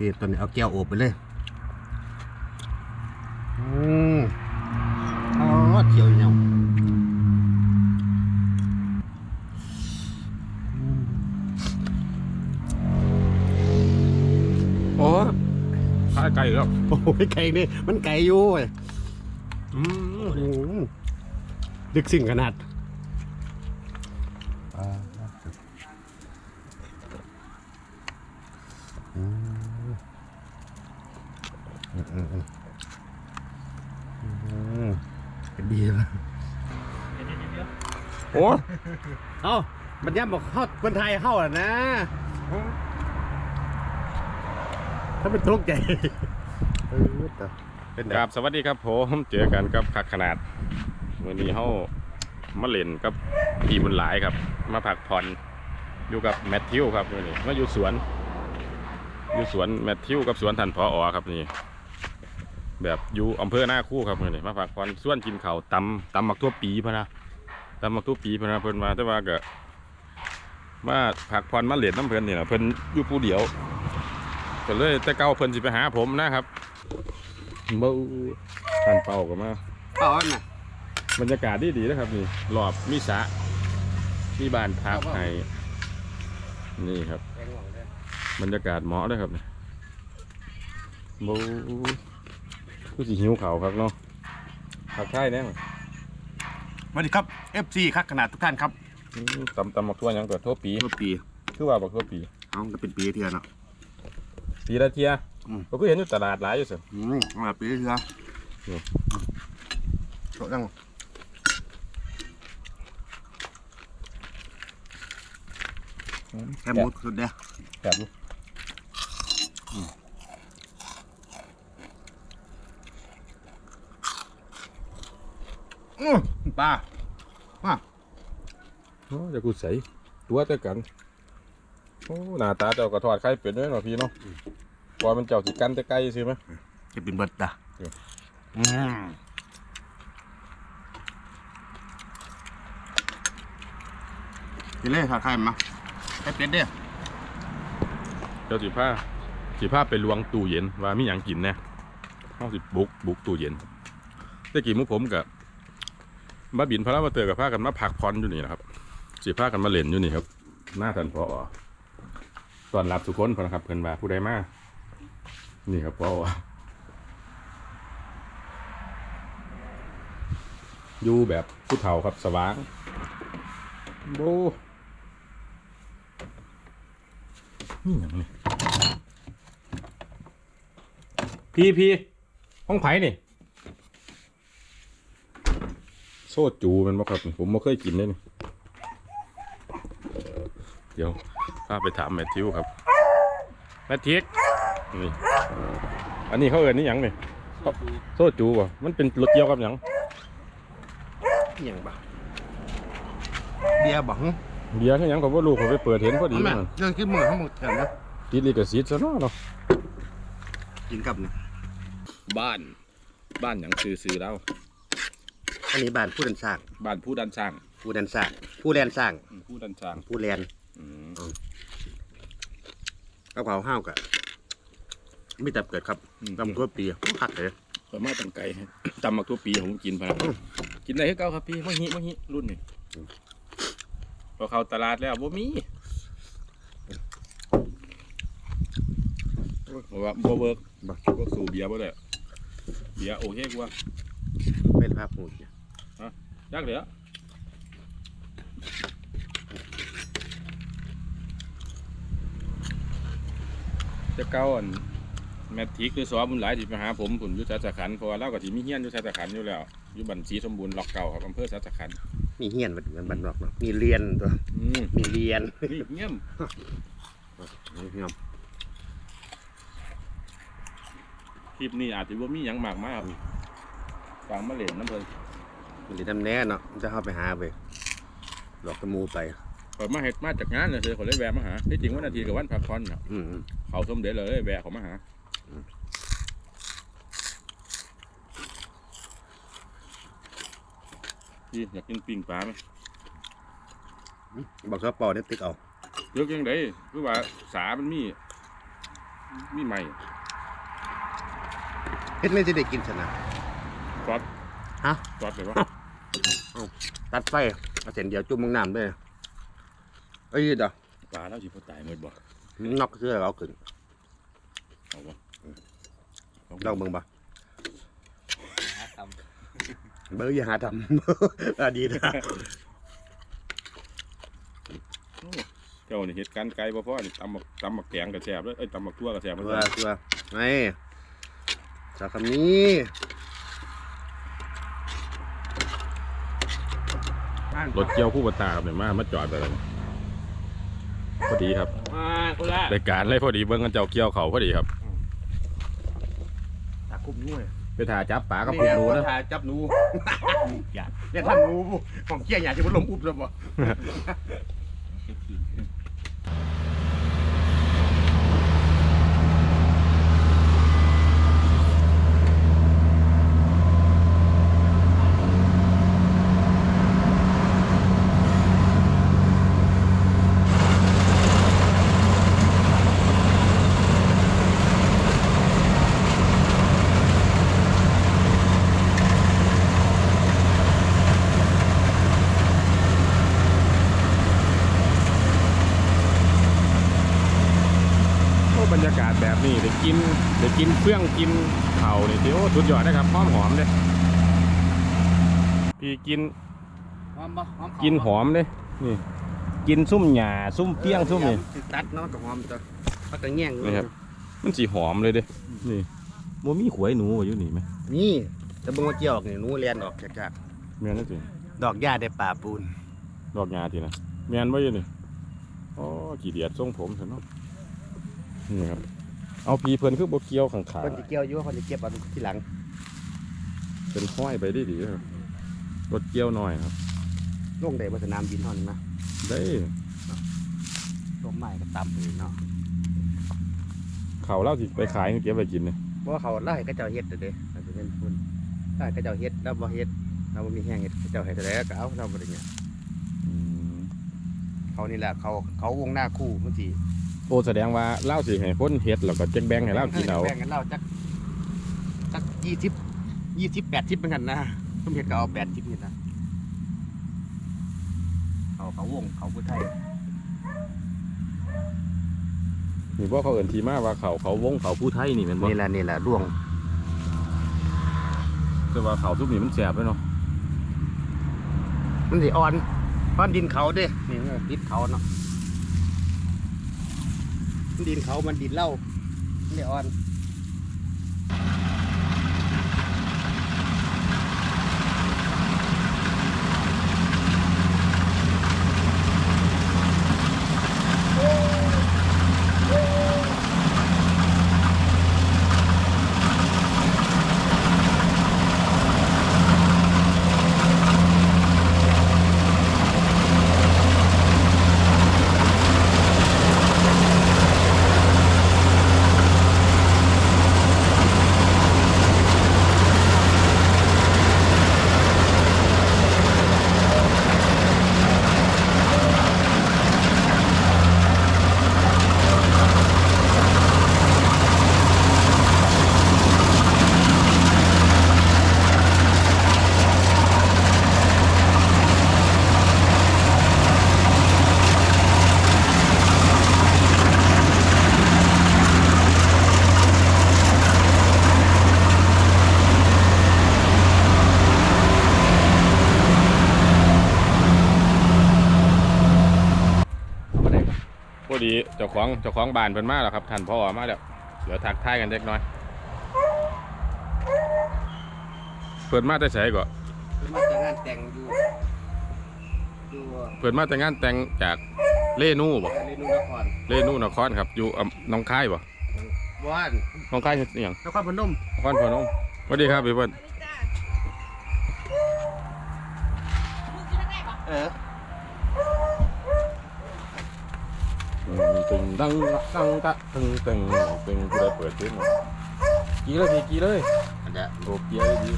นี่ตอนนี้เอาแก้วโอบไปเลยอืมอ๋อเขียวเหนียวอืมโอ้ข้าไก่แล้วโอ้ยไก่นี่มันไก่อยู่เว้ยอืมโอ้โหดึกสิ่งขนาด อืมอืมอืมอืมเป็นดีแล้วโอ้เอ้ามันย้ำบอกเข้าคนไทยเข้าอะนะ ถ้าเป็นทุกข์ใจเออแต่เป็นคแบรับบสวัสดีครับผมเจอกันกับคักขนาดวันนี้เฮามาเล่นกับพี่บุญหลายครับ มาพักผ่อนอยู่กับแมทธิวครับวันนี้มาอยู่สวน อยู่สวนแมทธิวกับสวนทันพออครับนี่ แบบอยู่อำเภอหน้าคู่ครับวันนี้มาพักผ่อนส่วนกินข้าวตำตำหมักทั่วปีพะนะตำหมักทั่วปีพะนะเพิ่นมาแต่ว่าก็มาพักผ่อนมาเล่นน้ำเพิ่นนี่แหละเพิ่นอยู่ผู้เดียวก็เลยแต่เก้าเพิ่นสิไปหาผมนะครับเบ้าท่านเป่ากันมาต่อน่ะบรรยากาศดีดีๆนะครับนี่รอบมีสระมีบ้านพักให้นี่ครับ บรรยากาศเหมาะเลยครับนี่เบ้า คือสิหิวเขาวครับเนาะผักไทยแน่มั้ยสวัสดีครับ FC ครับขนาดทุกท่านครับอืมตำตำมักทั่วหยังเกิดทั่วปีทุกปีคือว่าบักทั่วปีเอาจะเป็นปีเทียนเนาะปีละเทียอืมเราก็เห็นอยู่ตลาดหลายอยู่สิอืมมาปีเทียนี่โชดยังแค่หมูสุดเดียวแบบ อื้อปลาโอ้จะกูใส่ตัวแต่กันโอ้หน้าตาเจ้ากระทอดไข่เป็ดด้วยเนาะพี่เนาะพอมันเจ้าสิกันแต่ไก่ใช่ไหมจะเป็นเบิดอะเดี๋ยวอืมกินเลยขาดไข่มาไข่เป็ดเด้อเจ้าสิผ้าสิผ้าไปลวงตู้เย็นว่ามีหยังกินแน่เฮาสิบุกบุกตู้เย็นแต่กี่มุกผมกับ มาบินพระรามาเตอกับผ้ากันมาพักผ่อนอยู่นี่นะครับสิผ้ากันมาเล่นอยู่นี่ครับ หน้าทันพอตอนรับทุกคนพอนะครับเพิ่นว่าผู้ใดมานี่ครับพออยู่แบบผู้เฒ่าครับสว่างโบนี่หยังนี่พี่พี่ห้องไผ่นี่โซจูแมันบ่ครับผมไม่เคยกินเลยนี่เดี๋ยวพาไปถามแมทธิวครับแมททิกนี่อันนี้เขาเอินนี่หยังนี่โซจูป่ะมันเป็นรถเกี่ยวกับหยังเหี่ยงบ่เบียร์บังเบียร์คือหยังผมว่าลูกผมไปเปิดเห็นพอดีแม่มันเรื่องคิดมือทั้งหมดกันนะติดลิขสิทธิ์ซะเนาะเนาะกินกับเนี่ยบ้าน บ้านหยังซื้อซื้อแล้ว อันนี้บ้านผู้ดันสร้าง บ้านผู้ดันสร้างผู้ดันสร้าง ผู้แลนสร้าง อืมผู้ดันสร้างผู้แลนอืมกระเพราห้าวกะไม่แต่เกิดครับตำทั่วปีผักเลยเปิดมาตั้งไก่ตำมักทั่วปีผมกินพะนะกินได้คือเก่าครับพี่มะฮิมะฮิรุ่นนี่พอเข้าตลาดแล้วบ่มีเพราะว่าบ่เวิร์กบ่สู่เบียร์บ่ได้เบียร์โอเคกว่า เป็นภาพหูเนี่ย ยากเลยอะจะเก้าอันแมททีคือสอบุญหลายที่มาหาผมผมอยู่ชัชขันธ์เพราะว่าเรากับที่มีเฮียนอยู่ชัชขันธ์อยู่แล้วอยู่บัญชีสมบูรณ์ล็อกเก่าครับอำเภอชัชขันธ์มีเฮียนมันเหมือนบ้านนอกเนาะมีเรียนตัวอืมมีเรียนนี่เงี้ยมนี่พี่น้องคลิปนี้อาจจะว่ามีหยังมากมากครับฟังมาเล่นน้ำเพลิน มันจะทำแน่เนาะมันจะเข้าไปหาไปหลอกตะมูไปเปิดมาเห็ดมาจากงานเลยเลยขอเลยแวะมาหาที่จริงวันอาทิตย์กับวันพักผ่อนครับอืมเขาสมเด็จเลยแวะเขามาหาพี่อยากกินปิ้งปลาไหมบอกชอบปอเนี่ยติ๊กเอาเลือกยังไงคือว่าสามันมีมีใหม่เฮ็ดไม่จะได้กินชนะซอสฮะซอสเลยวะ ตัดไฟเอาเส้นเดียวจุ่มลงน้ำเลยเอ้ยเด้อปลาแล้วสิพ่อตายหมดบ่นอกเสื้อเอาขึ้นเอาบ่ลองเบิ่งบ่หาทเบอร์อย่าหาทำอะดีนะเจ้านี่เฮ็ดการไกลบ่พอนี่ตำบักตำบักแกงก็แซ่บเลยเอ้ยตำบักทั่วก็แซ่บเหมือนตัวกันตัวไม่จากคำนี้ รถเกี่ยวคู่บตาครับเนี่ยมามาจอดไปแล้วนี่พอดีครับมากูละรายการเลยพอดีเบิ่งกันเจ้าเกี่ยวเขาพอดีครับตาคุบนู้ยไปถ่าจับปลากับพวกหนูนะถ่ายจับหนูอย่าเรียกท่านหนูผมเกี้ยอยากจะมาลงอุบซะบ่ โอ้บรรยากาศแบบนี้ได้กินได้ กินเฟื่องกินเข่านี่ที่โอ้สุดยอดนะครับหอมหอมเลยพี่กินหอมบ่หอมกินหอมเลยนี่กินซุ่มหญ้าซุ่มเปี้ยงซุ่มนี่สิตัดเนาะกับหอมตัวพักกระแง่งนี่ครับมันสีหอมเลยเด้นี่บ่มีขวยหนูอยู่นี่ไหมนี่แต่เบิ่งว่าเจียวออกนี่หนูเลียนออกจากแม่นจริงดอกหญ้าได้ป่าปูน ดอกหญ้าทีนะแม่นบ่อยู่นี่อ๋อกี่เดียดทรงผมซะเนาะนี่ครับ เอาพีเพิ่นคือบ่เกี่ยวข้างขาคนที่เกี่ยวอยู่คนที่เก็บเอาทีหลังเป็นห้อยไปได้ดีครับรถเกี่ยวหน่อยครับลงได้บ่สนามบินเท่านั้นนะได้ลงไม้ก็ตำเลยเนาะเขาเล่าสิไปขายเก็บไปกินเนี่ยเพราะว่าเขาไล่ก็เจ้าเฮ็ดเด้อเด้อาจจะเป็นพุ่นไล่ก็เจ้าเฮ็ดแล้วบ่เฮ็ดเราบ่มีแห้งเฮ็ดเขาเจ้าเฮ็ดได้ก็เอาเราบ่ได้เนี่ยอืมเขานี่แหละเขาเขาวงหน้าคู่บางที โอ้แสดงว่าเล่าสิให้คนเฮ็ดแล้วก็แจ็คแบงให้เล่ากินเอาแบ่งกันเล่าจักจักยี่สิบยี่สิบแปดสิบเหมือนกันนะต้มเห็ดก็เอาแปดสิบนี่นะเขาเขาวงเขาผู้ไทยนี่บ่เขาเอิ้นทีมาว่าเขาเขาวงเขาผู้ไทยนี่แม่นบ่นี่แหละนี่แหละร่วงแต่ว่าเขาทุกนี่มันแสบเลยเนาะมันสิอ่อนก้อนดินเขาเด้นี่มันดินเขาเนาะมัน ดินเขามันดินเหล้ามันสิอ่อน ของเจ้าของบ้านเพิ่นมาแล้วครับท่านพ่อมาแล้วเดี๋ยวทักทายกันเล็กน้อยเพิ่นมาแต่ไสก็มันมาจากงานแต่งอยู่อยู่เพิ่นมาแต่งานแต่งจากเล่นูบ่เรนูนครเล่นูนครครับอยู่อำหน้องคายบ่บ้านหน้องคายเฮ็ดอิหยังนครพนมนครพนมสวัสดีครับพี่เพิ่นเอออื มตึงดังตังตะตึงตึงตึงผู้ใดเปิดเพลงมากี่เลยพี่กี่เลยอันเนี้ยโอ้เกียร์ดี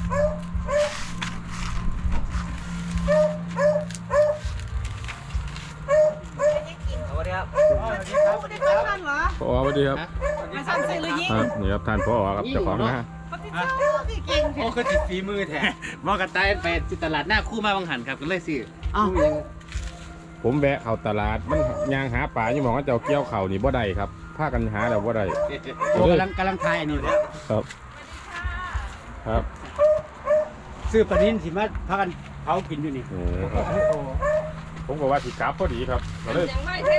สวัสดีครับสวัสดีครับสวัสดีครับพ่อสวัสดีครับฮะมาสั่นซื้อหรือยิงครับนี่ครับท่านพ่อครับเจ้าของนะฮะปฏิเสธคือเก่งโอ้คือจิตฝีมือแท้บอกกันตายไปที่ตลาดหน้าคู่มาบางหันครับก็เลยสิอ้าวคู่ยัง ผมแวะเข้าตลาดมันยางหาปลาอยู่หมองว่าเจ้าเกี้ยวเข่านี่บ่ได้ครับพากันหาแล้วบ่ได้โอ้กำลังกำลังทายอันนี้อยู่เนี่ยครับ ครับซื้อปลาดิ้นสิมาพากันเผากินอยู่นี่โอ้ผมก็ว่าสิกลับพอดีครับก็เลยยังไม่แท้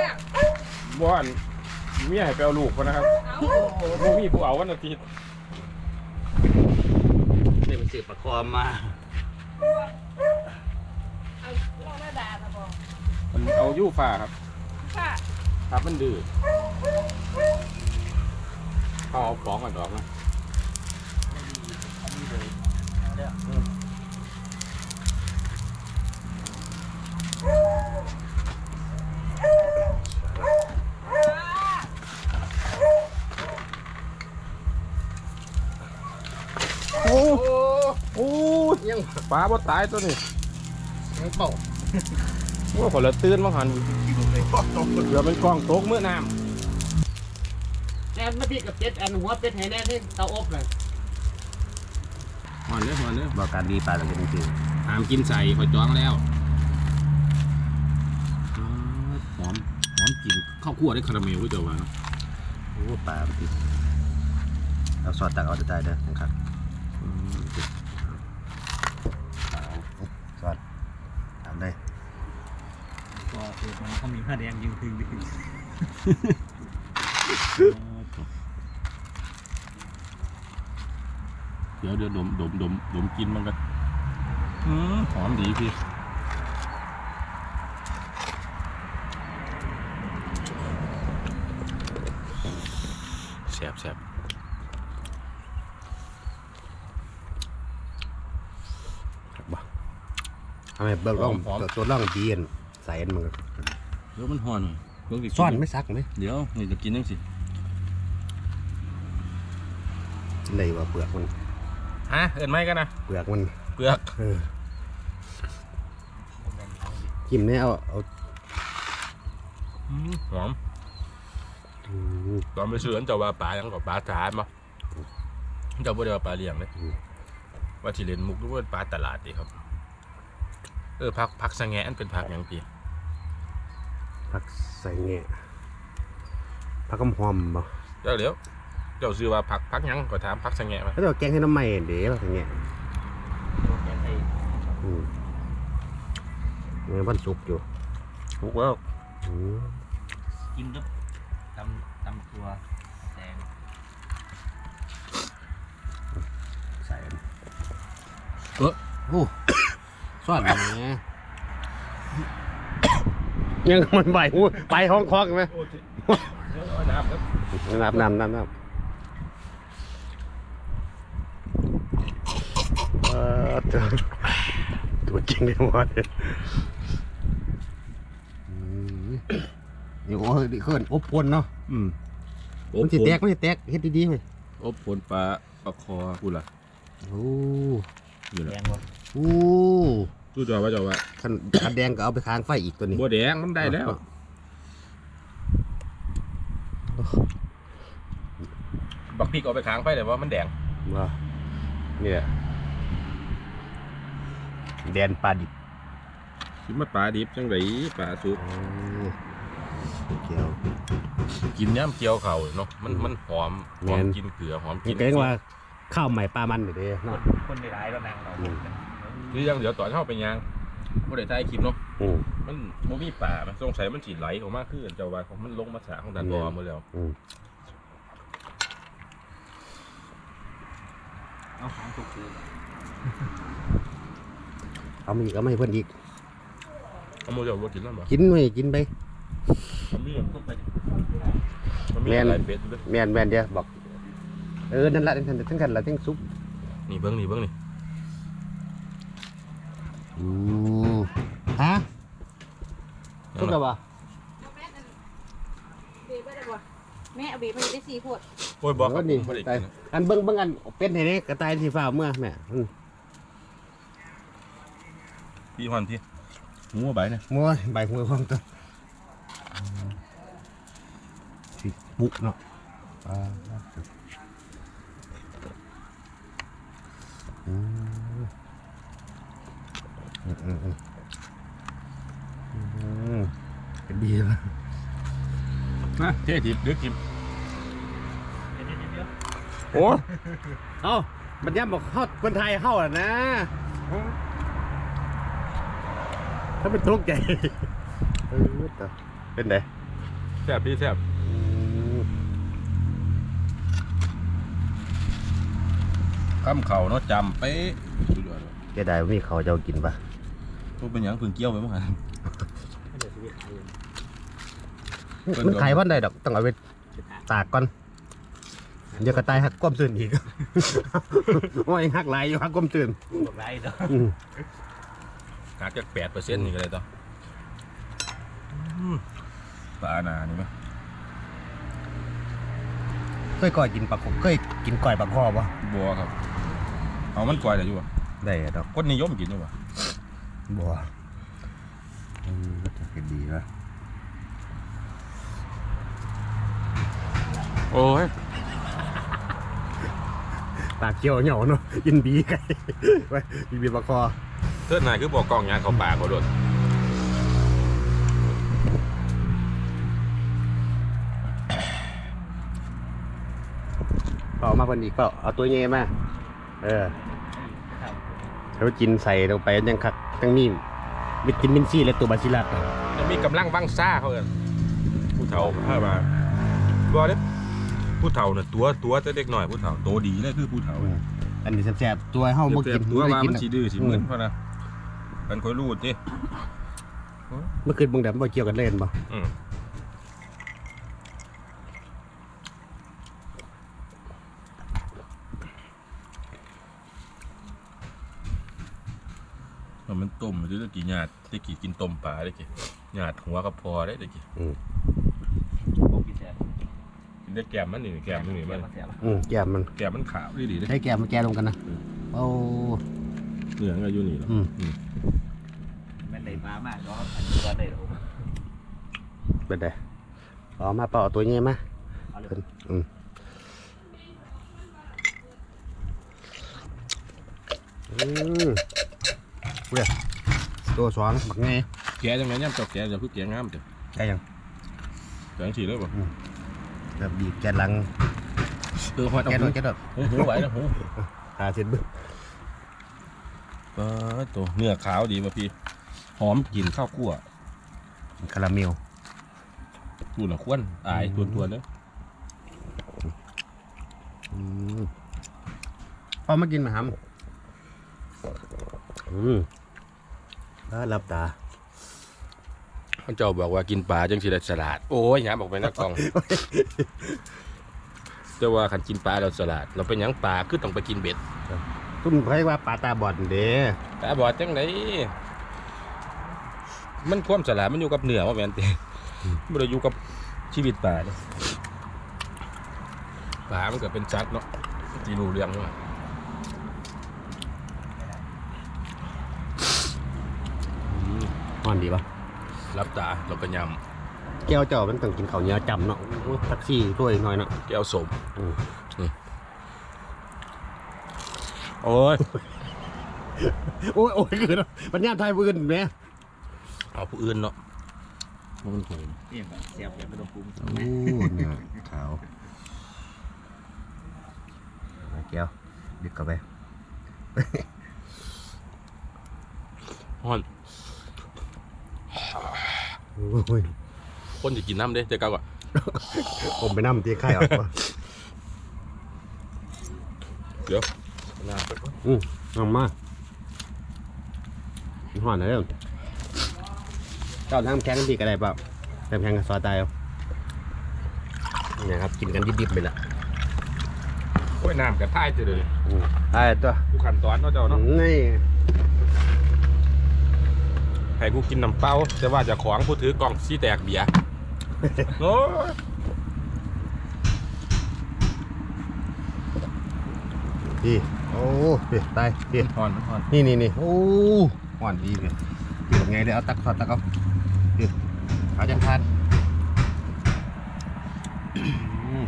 บ่อันเมียให้ไปเอาลูกพนนะครับเอาบ่มีผู้เอาวันอาทิตย์เลยไปซื้อปลาคอมมา เอาลองมาด่าซะบ่ มันเอายู่ฟ้าครับ ค่ะครับมันดื้อเขาเอาของกันออกนะโอ้โอ้ยังปลาบ่ตายตัวนี้ยังเป่า ว่าคนละตื่นมาหันเรือเป็นกล้องตกเมื่อน้แอนมาพี่กับเป็ดอันหัวเป็ดให้แน่ที่เตาอบเลยำหันเลยหันเลยบอกการดีปลาตะกี้จริงหามกินใส่คอยจ้องแล้วหอมหอมกลินข้าวคั่วได้คาราเมลด้วยเจ้าวะโอ้ปลาติดเอาซอสตักเอาจะได้เด้อนะครับซอสทำได้ ก็คือมันเขามีผ้าแดงยิงพึงดิ เดี๋ยวเดี๋ยวดมดมดมดมกินมันกันอืมหอมดีพี่แซ่บแซ่บทำไมเบิ่งร่องตัวร่องดีนใส่อันมันเดี๋ยวมันห่อน หน่อยเบิ่งดิซ่อนไม่ซักไหมเดี๋ยวนี่จะกินยังสิเลยว่าเปลือกมันฮะเอินไหมกันนะเปลือกมันเปลือกเออจิ้มเนี่ยเอาเอาหอมอืมตอนไปซื้ออันเจ้าว่าปลายังกับปลาถานมาเจ้าบ่ได้ว่าปลาเลี้ยงเลยอืมว่าสิเล่นมุกหรือว่าปลาตลาดดีครับ เออพักพักสะแงะอันเป็นผักหยังปี ผักใส่เงี้ยผักกำหอมบ่เจ้าเดี๋ยวเจ้าซื้อว่าผักพักหยังก็ถามพักสะแงะมาแล้วเดี๋ยวแกงให้น้ำใหม่เดี๋ยวผักใส่เงี้ยอืมเนี่ยมันสุกอยู่ถูกแล้วอืมกินด้วยตำตำตัวแดงใส่อันเออโอ้ซ่อนแหม ยังมันใบหูไปห้องคอกไหมน้ำครับน้ำน้ำน้ำน้ำเออตัวตัวจริงเลยหมดอืมนี่โอ้ยนี่เขินอบพวนเนาะอืมมันสิแตกมันสิแตกเฮ็ดดีๆไหมอบผลปลาปลาคอกูล่ะโอ้อยู่แดแล้วงวะโอ้ ตู้จอว่าเจ้าว่าคันคันแดงก็เอาไปค้างไฟอีกตัวนี้บัวแดงมันได้แล้วบักพริกเอาไปค้างไปแต่ว่ามันแดงว่าเนี่ยแดนปลาดิบคิดมาปลาดิบจังไรปลาสุกโอ้เกี่ยวกินย่ำเจียวเข่าเนาะมันมันหอมหแม่อมนกินเกลือหอมนี่กินก็เรียกว่าข้าวใหม่ปลามันอยู่เด้คเนาะนคนในร้ายแล้วนางเราอืม คือยังเดี๋ยวต่อเข้าไปยางบ่ได้ถ่ายคลิปเนาะอืม มันบ่มีป่ามันสงสัยมันสิไหลออกมาคือเจ้าว่าของมันลงมาสาของดันบอแม่นหมดแล้วอืม เอาของถูกคือเอามาอีกเอามาให้เพิ่นอีก เอาหมดแล้วบ่กินแล้วบ่กินหน่อยกินไป มันมีมันไปมันมีแม่นอะไรเป็ดอยู่เด้อแม่นแม่นเดียวบอก เออ นั่นละทั้งทั้งกันละทั้งซุปนี่เบิ่งนี่เบิ่งนี่ อู้ฮะซุปแล้วบ่แม่นั่นเบียร์ไปได้บ่แม่เอาเบียร์ไปได้สี่ขวดโอ้ยบอกคเอรัอบนี่บ่ได้ตายกินอันเบิ่งเบิ่งอันเป็นให้เด้กระต่ายที่ฟ้าเมื่อแม่อืมพี่ฮอนพี่หมูใบเนี่ยมัวใบหัวพร้อมตัวสิปุกเนาะ อ่าอืมอืมอืมอืมอืม เป็นดีแล้วนะเท่ทิพย์ดึกทิพย์โอ้เอ้ามันย่ำบอกเข้าคนไทยเข้าอะนะ ถ้าเป็นทุกข์ใจเออเป็นไงแซ่บพี่แซ่บข้ามเข่าเนาะจำเป๊ะเลยแกได้ว่ามีเขาจะเอากินปะ ตัวเป็นหยังเพิ่งเกี่ยวไปมั้งฮะมันขายวันใดดอกต้องเอาไปตากก่อนเดี๋ยวกระต่ายหักก้มตื่นอีก ว่ายังหักหลายอยู่หักก้มตื่นบอกไรเนาะอืมหักจากแปดเปอร์เซ็นต์นี่ก็เลยต่ออืมปลาหนานี่ไหมเคยก่อยกินปลาคเคยกินก่อยปลาคอปะบัวครับ เอามันกวายแต่อยู่วะได้อะดอกคนนิยมกินอยู่วะ บัวอืมก็จะเป็นดีนะโอ้ยปากเขียวเหนียวเนาะกินบีไก่ไว้บีบีปลาคอเทิดนายคือบอกกล้องยางเขาปากเขาโดดเปล่ามาคนอีกเปล่าเอาตัวเงี้ยมาเออแล้วกินใส่ลงไปยังคัก ตั้งนี่วิตามินซีและตัวบาซิลัสจะมีกำลังวังซ่าเขาเอินผู้เฒ่าถ้ามาบัวเด้ผู้เฒ่าเนี่ยตัวตัวจะเด็กหน่อยผู้เฒ่าโตดีเลยคือผู้เฒ่าอันนี้แซ่บๆตัวเฮาบ่กินตัวบ่ว่าได้กิมันสีดื้อสีมึนเพราะนะมันคอยรูดดิเมื่อคืนเบิ่งแบบบ่เกี่ยวกันเล่นบ่ อืมเอามันต้มหรือตะกี้หยาดตะกี้กินต้มปลาได้กี่หยาดหัวกับพอได้ตะกี้บอกกินแซ่บกินได้แกมมันนี่แกมนี่มันแซ่บอืมแก้มมันแกมมันขาวดีดีเลยให้แก้มมันแก้ลงกันนะโอ้ เหลืองอายุนี่หรออืม อืมแม่นได้มามากเนาะอันนี้ก็ได้โอ้เป็นไดเอามาเปล่าเอาตัวเงี้ยมาเอาเลยเพิ่นอืมอืม เว้ยตัวสองบักไงแกจังไงย่ำเจอกแกจะพึ่งแกงามจ้ะใช่ยังแกงฉีเลยป่ะแบบบีบแกนหลังเออพอแกนหน่อยแกนหน่อยหูหูไหวนะหูหาเสร็จบึ้งปลาตัวเนื้อขาวดีป่ะพี่ หอมกลิ่นข้าวคั่วคาราเมลตูนละควนอายทวนทวนๆเนอะอืมพอมากินมาหำอืมอ่า รับตาท่านเจ้าบอกว่ากินปลาจังสิได้สลัด โอ้ยหยาบอกไปนักกองแต่ว่าขันกินปลาเราสลัด เราเป็นหยังปลาคือต้องไปกินเบ็ดตุ้มให้ว่าปลาตาบอดเด้แต่บอดจังไดมันความสลัดมันอยู่กับเนื้อว่าแม่นติมันได้อยู่กับชีวิตปลาเลยปลามันก็เป็นสัตว์เนาะที่รู้เรื่องว่าอ่ อนดีปะรับตาเราก็ยแก้วเจ้ามันต้องกินข้าวเหนียวจำเนาะโอ้ยทักซี่ถ้วยหน่อยเนาะำแก้วสมอืมโอ้ยโอ้ยโอ้ยคือเนาะปัญญามไทยพื้นแหม่เอาผู้อื่นเนาะมันถูกนี่แบบแซ่บแบบไม่ต้องปรุงโอ้เนี่ยขาวเอาแก้วดึกเข้าไป ฮอน โอ้ยคนจะกินน้ำเด้แต่เก่าอะผมไปนั่มตีไข่ออกมาเดี๋ยวอืมเอามาห่อนเลยเจ้าทำแข็งดีก็ได้เปล่าทำแข็งกับซอยตายเอาเนี่ยครับกินกันดิบๆไปละโอ้ยน้ำกระท่ายจะเลยอืมไอ้ตัวกูขันตอนเนาะเจ้าเนาะนี่ ให้กูกินน้ำเปล่าแต่ว่าเจะของผู้ถือกล่องซีแตกเบียร์ โอ้ยพี่โอ้พี่ตายพี่ฮอนฮอนนี่นี่นี่โอ้ห่อนดีเลยพี่แบบไงเดี๋ยวเอาตักทอดตักเอาพี่เอาจังทานอืม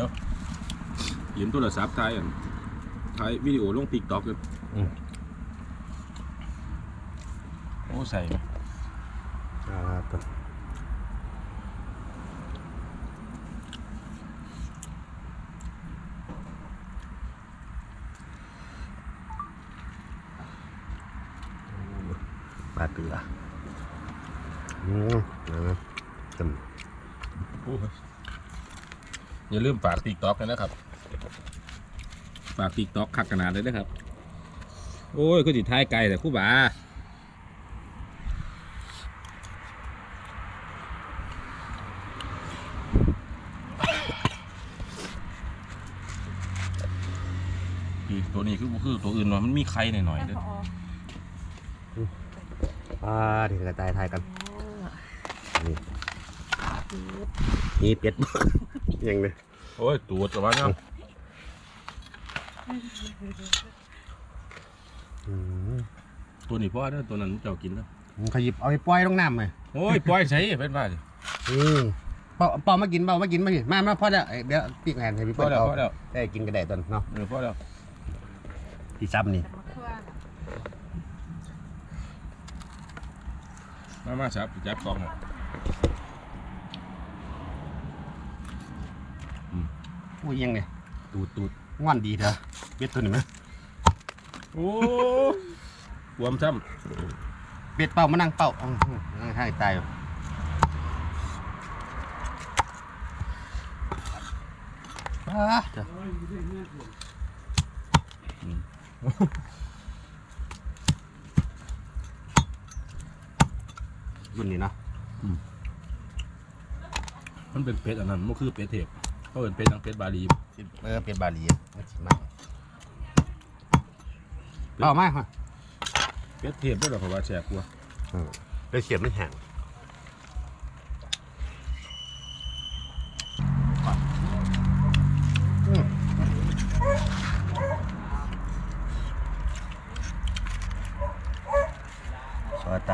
ดี๋ยว ยืมโทรศัพท์ถ่ายอันถ่ายวิดีโอลงติ๊กต็อกกันอืม โอ้ใส่ไหมอ่าตัวปลาเกลืออืมนะจอย่าลืมฝากติ๊กต็อกกันนะครับ ฝากติ๊กต็อกขักขนาดเลยนะครับ โอ้ยก็จิท้ายไกลแต่คู่บ่าคือตัวนี้คือบ่คือตัวอื่นว่ามันมีไข่หน่อยๆแม่เด้อพอำอ่าเดี๋ยวกระจายทายกันนี่อ๋อนี่เป็ดยังเลยโอ้ยตัวจะว่าเนาะ อืมตัวนี้พ่อเด้อตัวนั้นเจ้ากินแล้วผมขยิบเอาไปปล่อยลงน้ำเลยโอ้ยปล่อยใช้เป็นว่าสิอืมเปาเปามากินเปามากินมากินมามาพอแล้วเอ้ยเดี๋ยวปีกแหนให้พี่พ่อเปิ้ลแล้วเอาพ่อแล้วได้กินกระไดตอนเนาะเออพ่อแล้วพี่ซ้ำนี่แต่มะเขือมามาจับจับกล้องหน่อยอุ้ยยังเนี่ยตูดตูด ง่อนดีเถอะเป็ดตัวนี้ไหมโอ้รวมซ้เป็ดเป่ามานั่งเป่าอื้อหือนั่งให้ตายอยู่อ้าเจ้ารุ่นนี้เนาะำมันเป็นเป็ดอันนั้นมันคือเป็ดเทปเขาเป็นเป็ดทางเป็ดบาลี เออเป็ดบาลีมันสิมากเอามาค่ะเป็ดเทปด้วยเหรอเพราะว่าแสบกลัวได้เสียบไม่แห้งอืมซอยไต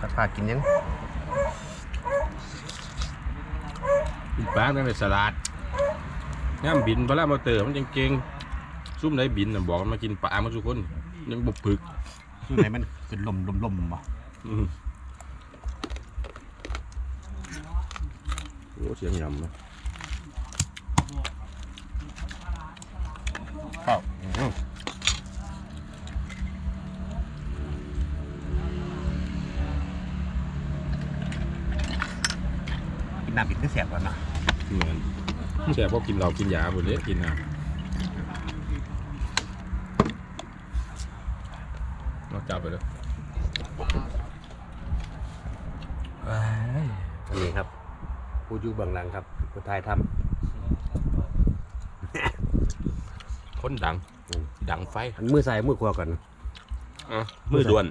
สักผ้ากินยังเป็นปลาตั้งแต่สลัด ย่ำบินพลามาเตอร์มันยังเก่งซุ่มไหนบินน่ะบอกมันมากินปลามาทุกคน ยังบุกปึกคือไหนมันขึ้นลมลมลมบ่อืมโอ้เสียงยำนะเข้ากินน้ำกินก็เสียบก่อนเนาะเหมือน แสบเพราะกินเรากินยาหมดเลยกินน้ำนอกจับไปแล้วอันนี้ครับผู้อยู่เบื้องหลังครับผู้ทายทคนดัง ดังไฟำอันมือใส่มือขวาก่อนนะอะมือด่วน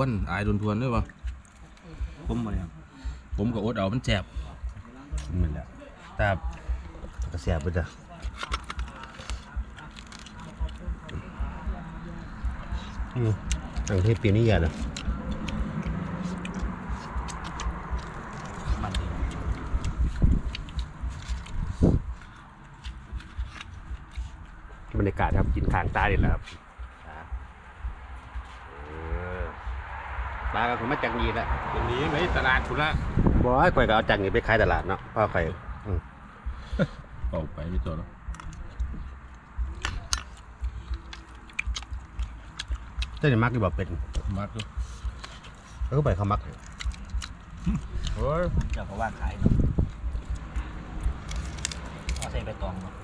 วนอายโดนทวนด้วยวะผมมาแล้วผมกับโอ๊ตเอามันแจบมันแล้วแต่กระเสียบไปจ้ะอืมอันที่ปีนี้อย่าเลยบรรยากาศครับกินข้างใต้นี่แหละครับ ปลาก็ผมมาจากนีแหละวันนี้ไม่ตลาดคุณละบอยข่อยก็เอาจากนี้ไปขายตลาดเนาะเพ่อข่อยอืมเป่าไปไม่จอแล้วเจ้านี่มักดีบ่เป็นมากด้วยเออไปเขามักโอ้ย เจ้าก็ว่าขายเนาะเอาใส่ใบตองเนาะ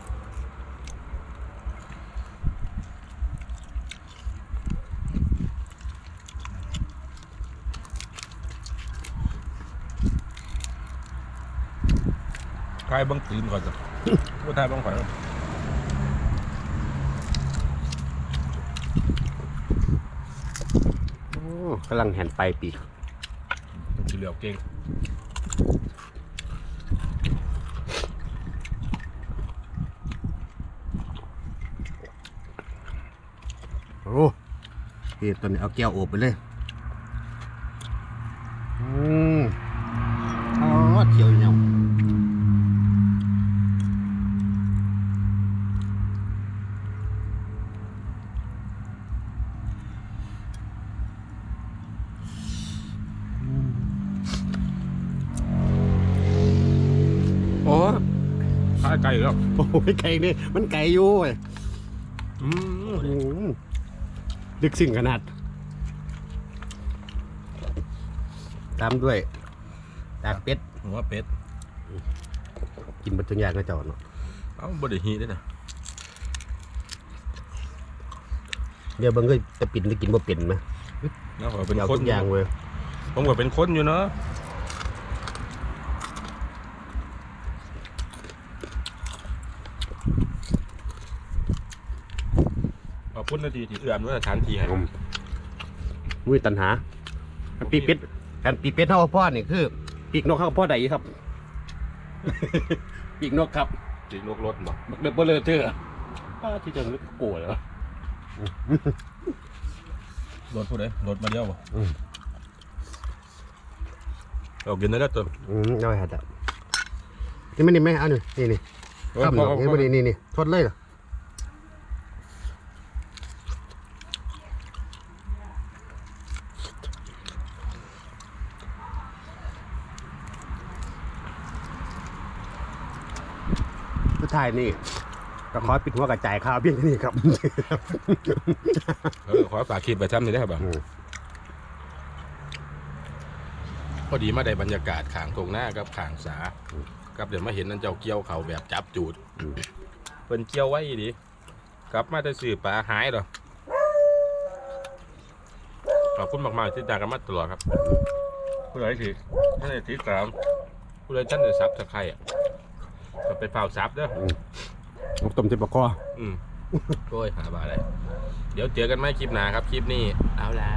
ใครบังตื่นก่อนจ้ะผู้ทายบังฝันโอ้กำลังแห่นไปปีกสีเหลียวเก่งโอ้พี่ตัวนี้เอาแก้วโอบไปเลย แล้วโอ้ยไก่นี่มันไก่อยู่เว้ยอืมโอ้โหลึกซึ้งขนาด ตามด้วยตากเป็ด หัวเป็ด กินบัตรทุกอย่างก็เจ้าเนาะเอ้าบ่ได้ฮีด้วยนะเดี๋ยวเบิ่งก็จะปิดจะกินบ่เป็นไหมแล้วก็เป็นเอาคนทุกอย่างเว้ยผมก็เป็นคนอยู่เนาะขอบ คุณนาทีที่เอื้อมด้วยสถานที่ให้ผมมุ้ยตันหาการปีเป็ดการปีเป็ดเท่ากับพ่อนี่คือปีกนกเท่ากับพ่อใดครับ ปีกนกครับติดนกรถบ่บักเด็กบ่เลยเธอป้าที่จะนึกโกรธเหรอรถผู้ใดรถมาเดียวบ่อืมเอากินได้แล้วตัวอืมเอาไปหัดอะนี่มันนี่ไหมเอาหนึ่งนี่นี่ข้ามหนอกนี่มันนี่นี่นี่ทดเลยเหรอ ท้ายนี่ก็ขอปิดหัวกระจายข่าวเพียงแค่นี้ครับ เออขอฝากคลิปไปทำนี่ได้ครับอืมพอดีมาได้บรรยากาศขางตรงหน้ากับขางสากับเดี๋ยวมาเห็นนั่นเจ้าเกี้ยวเขาแบบจับจูดอืมเพิ่นเกี้ยวไว้ดีกลับมาแต่สื่อปลาหายเหรอขอบคุณมากๆที่ตามกันมาตลอดครับผู้ใดที่ท่านใดที่ตามผู้ใดท่านได้ซับจากใครอะ ก็ไปเฝ้าซับเด้อผมต้มเจ็บปากคออืมโอ้ยหาบาอะไรเดี๋ยวเจอกันไหมคลิปหน้าครับ คลิปนี้ เอาละ